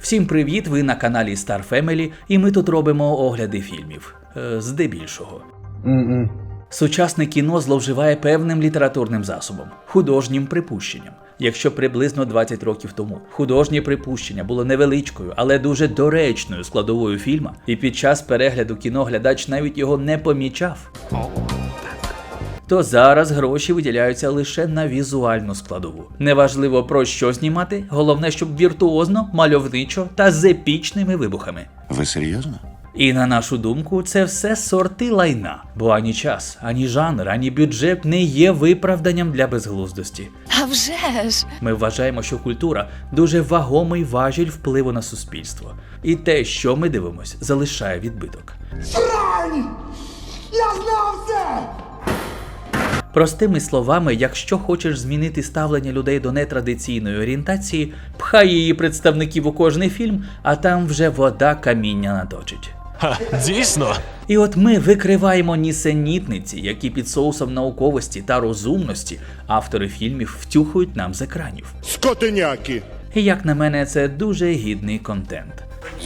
Всім привіт! Ви на каналі Star Family, і ми тут робимо огляди фільмів. Е, здебільшого. Сучасне кіно зловживає певним літературним засобом художнім припущенням. Якщо приблизно 20 років тому художнє припущення було невеличкою, але дуже доречною складовою фільма, і під час перегляду кіно глядач навіть його не помічав. То зараз гроші виділяються лише на візуальну складову. Неважливо про що знімати, головне, щоб віртуозно, мальовничо та з епічними вибухами. Ви серйозно? І на нашу думку, це все сорти лайна, бо ані час, ані жанр, ані бюджет не є виправданням для безглуздості. А вже ж! Ми вважаємо, що культура дуже вагомий важіль впливу на суспільство, і те, що ми дивимося, залишає відбиток. Срань! Я знав це! Простими словами, якщо хочеш змінити ставлення людей до нетрадиційної орієнтації, пхай її представників у кожний фільм, а там вже вода каміння наточить. Ха, дійсно? І от ми викриваємо нісенітниці, які під соусом науковості та розумності автори фільмів втюхують нам з екранів. Скотиняки! І як на мене, це дуже гідний контент.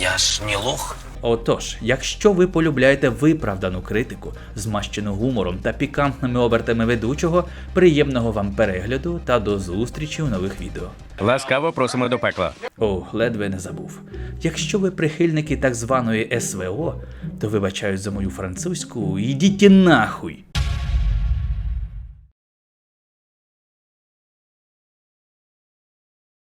Я ж не лох. Отож, якщо ви полюбляєте виправдану критику, змащену гумором та пікантними обертами ведучого, приємного вам перегляду та до зустрічі у нових відео. Ласкаво просимо до пекла. О, ледве не забув. Якщо ви прихильники так званої СВО, то вибачаюсь за мою французьку, ідіть нахуй.